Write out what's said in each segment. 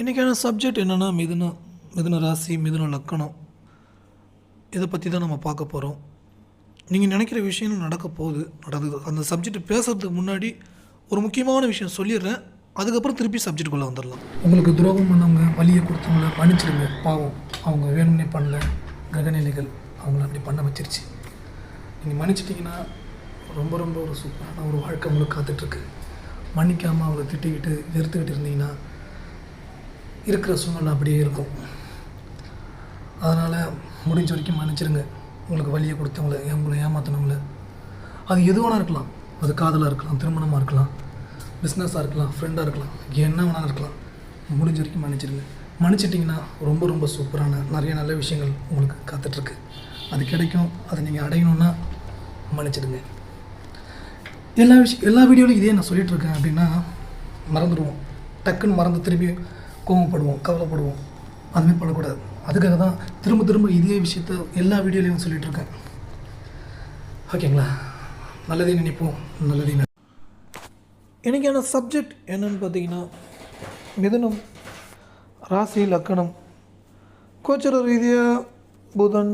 இன்றைக்கான சப்ஜெக்ட் என்னென்னா மிதுன மிதுன ராசி மிதுன லக்கணம். இதை பற்றி தான் நம்ம பார்க்க போகிறோம் நீங்கள் நினைக்கிற விஷயங்கள் நடக்க போகுது நடக்குது. அந்த சப்ஜெக்ட் பேசுறதுக்கு முன்னாடி ஒரு முக்கியமான விஷயம் சொல்லிடுறேன். அதுக்கப்புறம் திருப்பி சப்ஜெக்டுக்குள்ளே வந்துடலாம். உங்களுக்கு துரோகம் பண்ணவங்க வழியை கொடுத்தவங்கள மன்னிச்சிடுங்க. பாவம் அவங்க வேணும்னே பண்ணல. கிரகநிலைகள் அவங்கள அப்படி பண்ண வச்சிருச்சு. நீங்கள் மன்னிச்சிட்டிங்கன்னா ரொம்ப ரொம்ப ஒரு சூப்பரான ஒரு வாழ்க்கை உங்களுக்கு காத்துட்ருக்கு மன்னிக்காமல் அவங்கள திட்டிக்கிட்டு வெறுத்துக்கிட்டு இருந்தீங்கன்னா இருக்கிற சூழ்நிலை அப்படியே இருக்கும். அதனால் முடிஞ்ச வரைக்கும் மன்னிச்சிடுங்க உங்களுக்கு வழியை கொடுத்தவங்கள உங்களை ஏமாற்றினவங்கள அது எது வேணா இருக்கலாம். அது காதலாக இருக்கலாம் திருமணமாக இருக்கலாம் பிஸ்னஸாக இருக்கலாம் ஃப்ரெண்டாக இருக்கலாம் என்ன வேணாலும் இருக்கலாம். முடிஞ்ச வரைக்கும் மன்னிச்சிடுங்க மன்னிச்சிட்டிங்கன்னா ரொம்ப ரொம்ப சூப்பரான நிறைய நல்ல விஷயங்கள் உங்களுக்கு காத்துட்ருக்கு. அது கிடைக்கும். அதை நீங்கள் அடையணும்னா மன்னிச்சிடுங்க. எல்லா விஷயம் எல்லா வீடியோலையும் இதே நான் சொல்லிகிட்ருக்கேன் அப்படின்னா மறந்துடுவோம் டக்குன்னு மறந்து திரும்பி கோவப்படுவோம் கவலைப்படுவோம். அதுவுமே பண்ணக்கூடாது. அதுக்காக தான் திரும்ப திரும்ப இதே விஷயத்த எல்லா வீடியோலையும் சொல்லிட்டு இருக்கேன் ஓகேங்களா? நல்லதே நினைப்போம். நல்லதே இன்றைக்கான சப்ஜெக்ட் என்னன்னு பார்த்தீங்கன்னா மிதனம் ராசி லக்கணம். கோச்சர ரீதியாக புதன்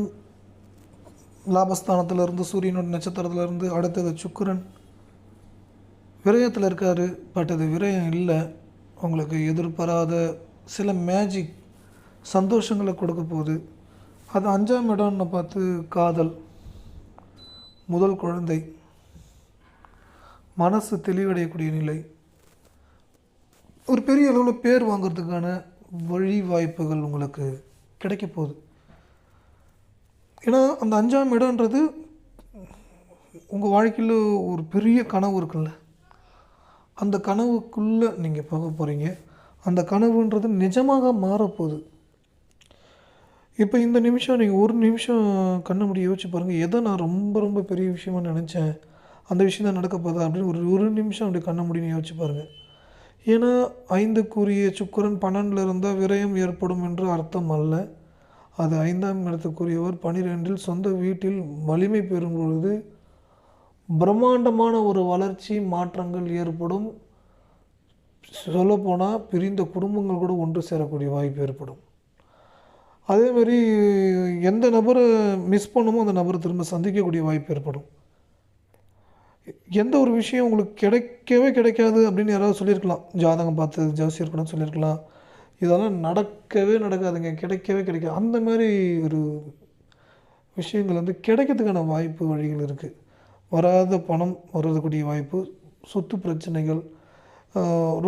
லாபஸ்தானத்திலிருந்து சூரியனோட நட்சத்திரத்துல இருந்து அடுத்தது சுக்கிரன். விரயத்தில் இருக்கார் பட் அது விரயம் இல்லை. உங்களுக்கு எதிர்பாராத சில மேஜிக் சந்தோஷங்களை கொடுக்க போகுது. அது அஞ்சாம் இடம்னு பார்த்து காதல் முதல் குழந்தை மனசு தெளிவடையக்கூடிய நிலை. ஒரு பெரிய அளவில் பேர் வாங்குறதுக்கான வழி வாய்ப்புகள் உங்களுக்கு கிடைக்க போகுது. ஏன்னா அந்த அஞ்சாம் இடம்ன்றது உங்கள் வாழ்க்கையில் ஒரு பெரிய கனவு இருக்குல்ல. அந்த கனவுக்குள்ளே நீங்கள் போக போகிறீங்க அந்த கனவுன்றது நிஜமாக மாறப்போகுது. இப்போ இந்த நிமிஷம் நீங்கள் ஒரு நிமிஷம் கண்ணை மூடி யோசிச்சு பாருங்கள் எதை நான் ரொம்ப ரொம்ப பெரிய விஷயமா நினச்சேன்? அந்த விஷயம் தான் நடக்க போதா அப்படின்னு ஒரு ஒரு நிமிஷம் அப்படி கண்ண முடியும் யோசிச்சு பாருங்கள் ஏன்னா ஐந்துக்குரிய சுக்கரன் பன்னெண்டில் இருந்தால் விரயம் ஏற்படும் என்று அர்த்தம் அல்ல. அது ஐந்தாம் இடத்துக்குரியவர் பனிரெண்டில் சொந்த வீட்டில் வலிமை பெறும் பொழுது பிரம்மாண்டமான ஒரு வளர்ச்சி மாற்றங்கள் ஏற்படும். சொல்லப்போனால் பிரிந்த குடும்பங்கள் கூட ஒன்று சேரக்கூடிய வாய்ப்பு ஏற்படும். அதே மாதிரி எந்த நபரை மிஸ் பண்ணுமோ அந்த நபரை திரும்ப சந்திக்கக்கூடிய வாய்ப்பு ஏற்படும். எந்த ஒரு விஷயம் உங்களுக்கு கிடைக்கவே கிடைக்காது அப்படின்னு யாராவது சொல்லியிருக்கலாம். ஜாதகம் பார்த்து ஜோசியர் கூட சொல்லியிருக்கலாம். இதெல்லாம் நடக்கவே நடக்காதுங்க. கிடைக்கவே கிடைக்காது. அந்த மாதிரி ஒரு விஷயங்கள் வந்து கிடைக்கிறதுக்கான வாய்ப்பு வழிகள் இருக்குது வராத பணம் வர்றதுக்கூடிய வாய்ப்பு சொத்து பிரச்சனைகள்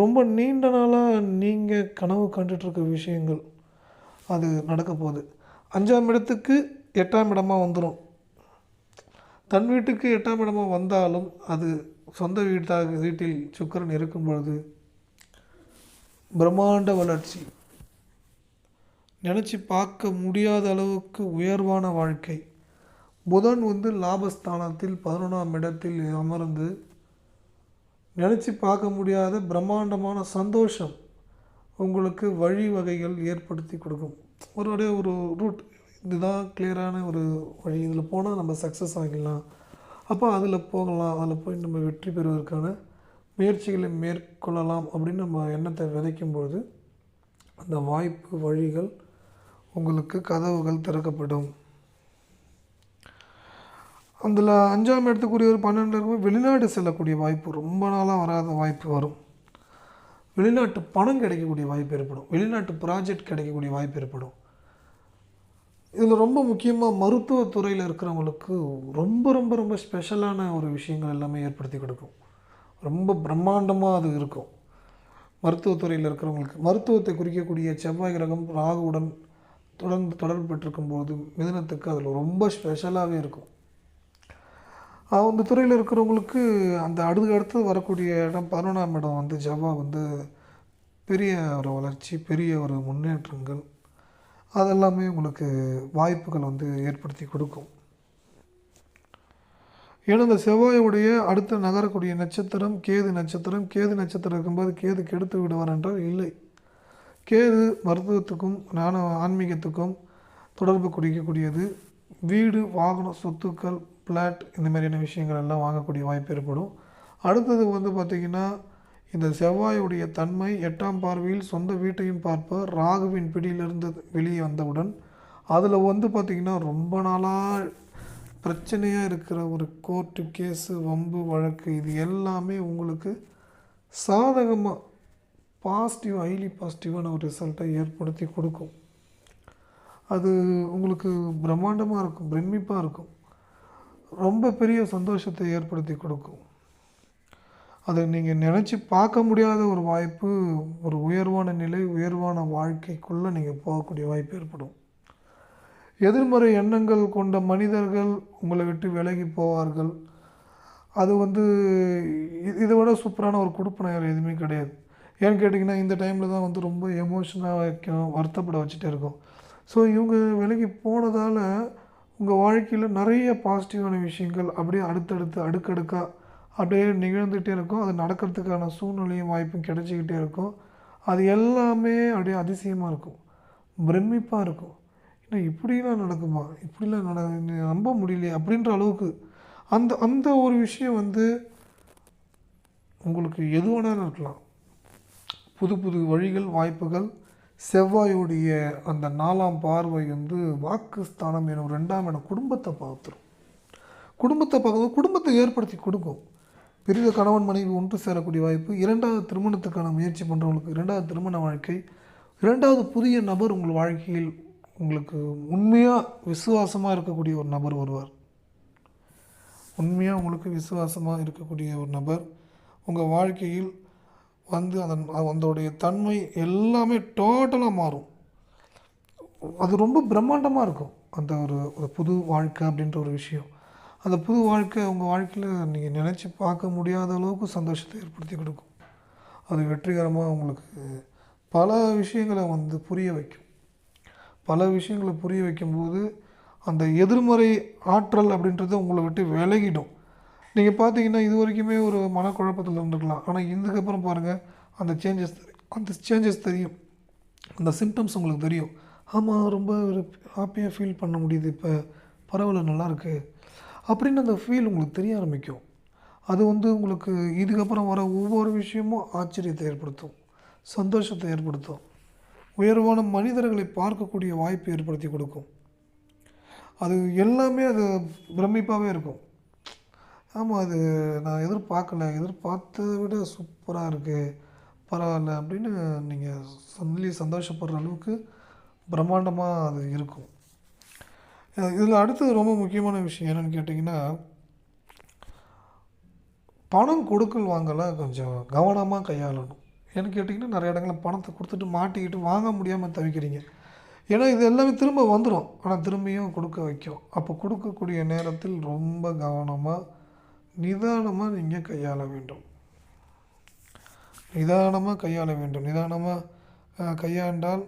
ரொம்ப நீண்ட நாளாக நீங்கள் கனவு கண்டுட்ருக்க விஷயங்கள் அது நடக்க போகுது. அஞ்சாம் இடத்துக்கு எட்டாம் இடமாக வந்துடும் தன் வீட்டுக்கு எட்டாம் இடமாக வந்தாலும் அது சொந்த வீட்டாக வீட்டில் சுக்கரன் இருக்கும் பொழுது பிரம்மாண்ட வளர்ச்சி. நினச்சி பார்க்க முடியாத அளவுக்கு உயர்வான வாழ்க்கை. புதன் வந்து லாபஸ்தானத்தில் பதினொன்றாம் இடத்தில் அமர்ந்து நினச்சி பார்க்க முடியாத பிரம்மாண்டமான சந்தோஷம் உங்களுக்கு வழிவகைகள் ஏற்படுத்தி கொடுக்கும். ஒரு அப்படியே ஒரு ரூட் இதுதான் கிளியரான ஒரு வழி. இதில் போனால் நம்ம சக்ஸஸ் ஆகிடலாம். அப்போ அதில் போகலாம். அதில் போய் நம்ம வெற்றி பெறுவதற்கான முயற்சிகளை மேற்கொள்ளலாம் அப்படின்னு நம்ம எண்ணத்தை விதைக்கும்பொழுது அந்த வாய்ப்பு வழிகள் உங்களுக்கு கதவுகள் திறக்கப்படும். அதில் அஞ்சாம் இடத்துக்குரிய ஒரு பன்னெண்டு இருக்கும் வெளிநாடு செல்லக்கூடிய வாய்ப்பு ரொம்ப நாளாக வராத வாய்ப்பு வரும். வெளிநாட்டு பணம் கிடைக்கக்கூடிய வாய்ப்பு ஏற்படும். வெளிநாட்டு ப்ராஜெக்ட் கிடைக்கக்கூடிய வாய்ப்பு ஏற்படும். இதில் ரொம்ப முக்கியமாக மருத்துவத்துறையில் இருக்கிறவங்களுக்கு ரொம்ப ரொம்ப ரொம்ப ஸ்பெஷலான ஒரு விஷயங்கள் எல்லாமே ஏற்படுத்தி கொடுக்கும். ரொம்ப பிரம்மாண்டமாக அது இருக்கும். மருத்துவத்துறையில் இருக்கிறவங்களுக்கு மருத்துவத்தை குறிக்கக்கூடிய செவ்வாய் கிரகம் ராகுவுடன் தொடர்ந்து தொடர்பு பெற்றிருக்கும் போது மிதனத்துக்கு அதில் ரொம்ப ஸ்பெஷலாகவே இருக்கும். அந்த துறையில் இருக்கிறவங்களுக்கு அந்த அடுத்து அடுத்து வரக்கூடிய இடம் பதினொன்றாம் இடம் வந்து ஜவ்வா வந்து பெரிய ஒரு வளர்ச்சி பெரிய ஒரு முன்னேற்றங்கள். அதெல்லாமே உங்களுக்கு வாய்ப்புகள் வந்து ஏற்படுத்தி கொடுக்கும். ஏன்னா இந்த செவ்வாயுடைய அடுத்த நகரக்கூடிய நட்சத்திரம் கேது நட்சத்திரம் கேது நட்சத்திரம் இருக்கும்போது கேது கெடுத்து விடுவார் என்றால் இல்லை. கேது மருத்துவத்துக்கும் ஞான ஆன்மீகத்துக்கும் தொடர்பு குடிக்கக்கூடியது. வீடு வாகனம் சொத்துக்கள் பிளாட் இந்த மாதிரியான விஷயங்கள் எல்லாம் வாங்கக்கூடிய வாய்ப்பு ஏற்படும். அடுத்தது வந்து பார்த்திங்கன்னா இந்த செவ்வாயுடைய தன்மை எட்டாம் பார்வையில் சொந்த வீட்டையும் பார்ப்பார் ராகுவின் பிடியிலிருந்து வெளியே வந்தவுடன் அதில் வந்து பார்த்திங்கன்னா ரொம்ப நாளாக பிரச்சனையாக இருக்கிற ஒரு கோர்ட்டு கேஸு வம்பு வழக்கு இது எல்லாமே உங்களுக்கு சாதகமாக பாசிட்டிவ் ஹைலி பாசிட்டிவான ஒரு ரிசல்ட்டை ஏற்படுத்தி கொடுக்கும். அது உங்களுக்கு பிரம்மாண்டமாக இருக்கும் பிரமிப்பாக இருக்கும். ரொம்ப பெரிய சந்தோஷத்தை ஏற்படுத்தி கொடுக்கும். அதை நீங்கள் நினச்சி பார்க்க முடியாத ஒரு வாய்ப்பு ஒரு உயர்வான நிலை உயர்வான வாழ்க்கைக்குள்ளே நீங்கள் போகக்கூடிய வாய்ப்பு ஏற்படும். எதிர்மறை எண்ணங்கள் கொண்ட மனிதர்கள் உங்களை விட்டு விலகி போவார்கள். அது வந்து இதை விட சூப்பரான ஒரு கொடுப்பனை வேறு எதுவுமே கிடையாது. ஏன்னு கேட்டிங்கன்னா இந்த டைமில் தான் வந்து ரொம்ப எமோஷனாக வைக்கும் வருத்தப்பட வச்சுட்டே இருக்கும். ஸோ இவங்க விலகி போனதால் உங்கள் வாழ்க்கையில் நிறைய பாசிட்டிவான விஷயங்கள் அப்படியே அடுத்தடுத்து அடுக்கடுக்காக அப்படியே நிகழ்ந்துகிட்டே இருக்கும். அது நடக்கிறதுக்கான சூழ்நிலையும் வாய்ப்பும் கிடைச்சிக்கிட்டே இருக்கும். அது எல்லாமே அப்படியே அதிசயமாக இருக்கும். பிரமிப்பாக இருக்கும். இன்னும் இப்படிலாம் நடக்குமா? இப்படிலாம் நட நம்ப முடியலையே அப்படின்ற அளவுக்கு அந்த அந்த ஒரு விஷயம் வந்து உங்களுக்கு எது வேணாலும் இருக்கலாம். புது புது வழிகள் வாய்ப்புகள் செவ்வாயுடைய அந்த நாலாம் பார்வை வந்து வாக்குஸ்தானம் எனும் ரெண்டாம் இடம் குடும்பத்தை பார்த்துரும் குடும்பத்தை பார்க்கும்போது குடும்பத்தை ஏற்படுத்தி கொடுக்கும். பெரிய கணவன் மனைவி ஒன்று சேரக்கூடிய வாய்ப்பு இரண்டாவது திருமணத்துக்கான முயற்சி பண்ணுறவங்களுக்கு இரண்டாவது திருமண வாழ்க்கை இரண்டாவது புதிய நபர் உங்கள் வாழ்க்கையில் உங்களுக்கு உண்மையாக விசுவாசமாக இருக்கக்கூடிய ஒரு நபர் வருவார். உண்மையாக உங்களுக்கு விசுவாசமாக இருக்கக்கூடிய ஒரு நபர் உங்கள் வாழ்க்கையில் வந்து அதன் அதோடைய தன்மை எல்லாமே டோட்டலாக மாறும். அது ரொம்ப பிரம்மாண்டமாக இருக்கும். அந்த ஒரு ஒரு புது வாழ்க்கை அப்படின்ற ஒரு விஷயம். அந்த புது வாழ்க்கை உங்கள் வாழ்க்கையில் நீங்கள் நினச்சி பார்க்க முடியாத அளவுக்கு சந்தோஷத்தை ஏற்படுத்தி கொடுக்கும். அது வெற்றிகரமாக உங்களுக்கு பல விஷயங்களை வந்து புரிய வைக்கும். பல விஷயங்களை புரிய வைக்கும்போது அந்த எதிர்மறை ஆற்றல் அப்படின்றது உங்களை விட்டு விலகிடும். நீங்கள் பார்த்தீங்கன்னா இது வரைக்குமே ஒரு மனக்குழப்பத்தில் இருந்துக்கலாம். ஆனால் இதுக்கப்புறம் பாருங்கள் அந்த சேஞ்சஸ் அந்த சேஞ்சஸ் தெரியும். அந்த சிம்டம்ஸ் உங்களுக்கு தெரியும். ஆமாம் ரொம்ப ஒரு ஹாப்பியாக ஃபீல் பண்ண முடியுது இப்போ. பரவாயில்ல நல்லாயிருக்கு அப்படின்னு அந்த ஃபீல் உங்களுக்கு தெரிய ஆரம்பிக்கும். அது வந்து உங்களுக்கு இதுக்கப்புறம் வர ஒவ்வொரு விஷயமும் ஆச்சரியத்தை ஏற்படுத்தும். சந்தோஷத்தை ஏற்படுத்தும். உயர்வான மனிதர்களை பார்க்கக்கூடிய வாய்ப்பு ஏற்படுத்தி கொடுக்கும். அது எல்லாமே அது பிரமிப்பாகவே இருக்கும். ஆமாம் அது நான் எதிர்பார்க்கல. எதிர்பார்த்ததை விட சூப்பராக இருக்குது பரவாயில்ல அப்படின்னு நீங்கள் சொல்லி சந்தோஷப்படுற அளவுக்கு பிரம்மாண்டமாக அது இருக்கும். இதில் அடுத்தது ரொம்ப முக்கியமான விஷயம் என்னென்னு கேட்டிங்கன்னா பணம் கொடுக்கல் வாங்கலாம் கொஞ்சம் கவனமாக கையாளணும். ஏன்னு கேட்டிங்கன்னா நிறைய இடங்களில் பணத்தை கொடுத்துட்டு மாட்டிக்கிட்டு வாங்க முடியாமல் தவிக்கிறீங்க. ஏன்னா இது எல்லாமே திரும்ப வந்துடும் ஆனால் திரும்பியும் கொடுக்க வைக்கும். அப்போ கொடுக்கக்கூடிய நேரத்தில் ரொம்ப கவனமாக நிதானமாக நீங்கள் கையாள வேண்டும். நிதானமாக கையாள வேண்டும். நிதானமாக கையாண்டால்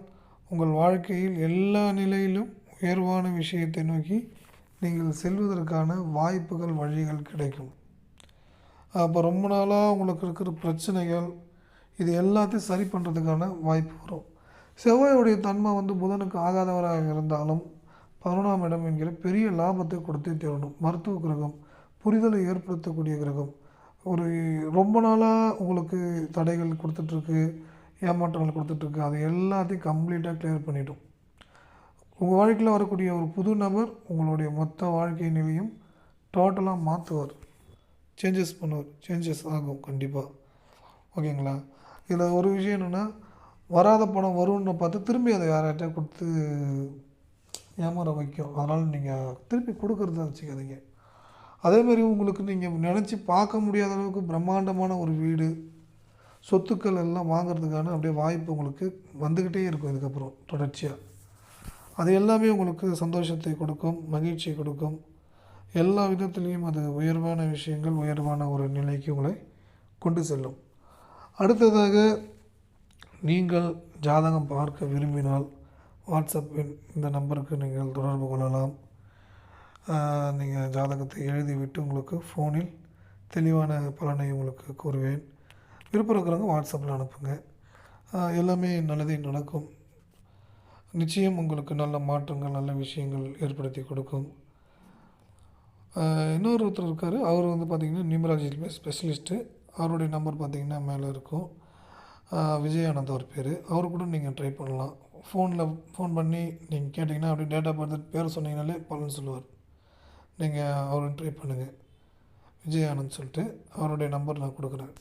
உங்கள் வாழ்க்கையில் எல்லா நிலையிலும் உயர்வான விஷயத்தை நோக்கி நீங்கள் செல்வதற்கான வாய்ப்புகள் வழிகள் கிடைக்கும். அப்போ ரொம்ப நாளாக உங்களுக்கு இருக்கிற பிரச்சனைகள் இது எல்லாத்தையும் சரி பண்ணுறதுக்கான வாய்ப்பு வரும். செவ்வாயுடைய தன்மை வந்து புதனுக்கு ஆகாதவராக இருந்தாலும் பதினொன்றாம் இடம் என்கிற பெரிய லாபத்தை கொடுத்து தீரணும். மருத்துவ கிரகம் புரிதலை ஏற்படுத்தக்கூடிய கிரகம். ஒரு ரொம்ப நாளாக உங்களுக்கு தடைகள் கொடுத்துட்ருக்கு ஏமாற்றங்கள் கொடுத்துட்ருக்கு அது எல்லாத்தையும் கம்ப்ளீட்டாக கிளியர் பண்ணிடும் உங்கள் வாழ்க்கையில் வரக்கூடிய ஒரு புது நபர் உங்களுடைய மொத்த வாழ்க்கை நிலையும் டோட்டலாக மாற்றுவார் சேஞ்சஸ் பண்ணுவார். சேஞ்சஸ் ஆகும் கண்டிப்பாக ஓகேங்களா? இதில் ஒரு விஷயம் என்னென்னா வராத பணம் வரும்னு பார்த்து திரும்பி அதை யார்கிட்ட கொடுத்து ஏமாற வைக்கும். அதனால் நீங்கள் திருப்பி கொடுக்குறத வச்சுக்காதீங்க. அதேமாதிரி உங்களுக்கு நீங்கள் நினச்சி பார்க்க முடியாத அளவுக்கு பிரம்மாண்டமான ஒரு வீடு சொத்துக்கள் எல்லாம் வாங்கிறதுக்கான அப்படியே வாய்ப்பு உங்களுக்கு வந்துக்கிட்டே இருக்கும் இதுக்கப்புறம் தொடர்ச்சியாக அது எல்லாமே உங்களுக்கு சந்தோஷத்தை கொடுக்கும் மகிழ்ச்சியை கொடுக்கும். எல்லா விதத்துலேயும் அது உயர்வான விஷயங்கள் உயர்வான ஒரு நிலைக்கு உங்களை கொண்டு செல்லும். அடுத்ததாக நீங்கள் ஜாதகம் பார்க்க விரும்பினால் வாட்ஸ்அப்பின் இந்த நம்பருக்கு நீங்கள் தொடர்பு கொள்ளலாம். நீங்கள் ஜாதகத்தை எழுதிவிட்டு உங்களுக்கு ஃபோனில் தெளிவான பலனை உங்களுக்கு கூறுவேன். விருப்பம் இருக்கிறவங்க வாட்ஸ்அப்பில் அனுப்புங்க. எல்லாமே நல்லதே நடக்கும். நிச்சயம் உங்களுக்கு நல்ல மாற்றங்கள் நல்ல விஷயங்கள் ஏற்படுத்தி கொடுக்கும். இன்னொரு ஒருத்தர் இருக்கார். அவர் வந்து பார்த்திங்கன்னா நியூமராலஜி ஸ்பெஷலிஸ்ட்டு அவருடைய நம்பர் பார்த்திங்கன்னா மேலே இருக்கும். விஜயானந்த் அவர் பேர். அவர் கூட நீங்கள் ட்ரை பண்ணலாம். ஃபோனில் ஃபோன் பண்ணி நீங்கள் கேட்டிங்கன்னா அப்படியே டேட்டா பர்த் பேர் சொன்னீங்கனாலே பலன் சொல்லுவார். நீங்கள் அவரும் ட்ரை பண்ணுங்கள் விஜயானந்த் சொல்லிட்டு அவருடைய நம்பர் நான் கொடுக்குறேன்.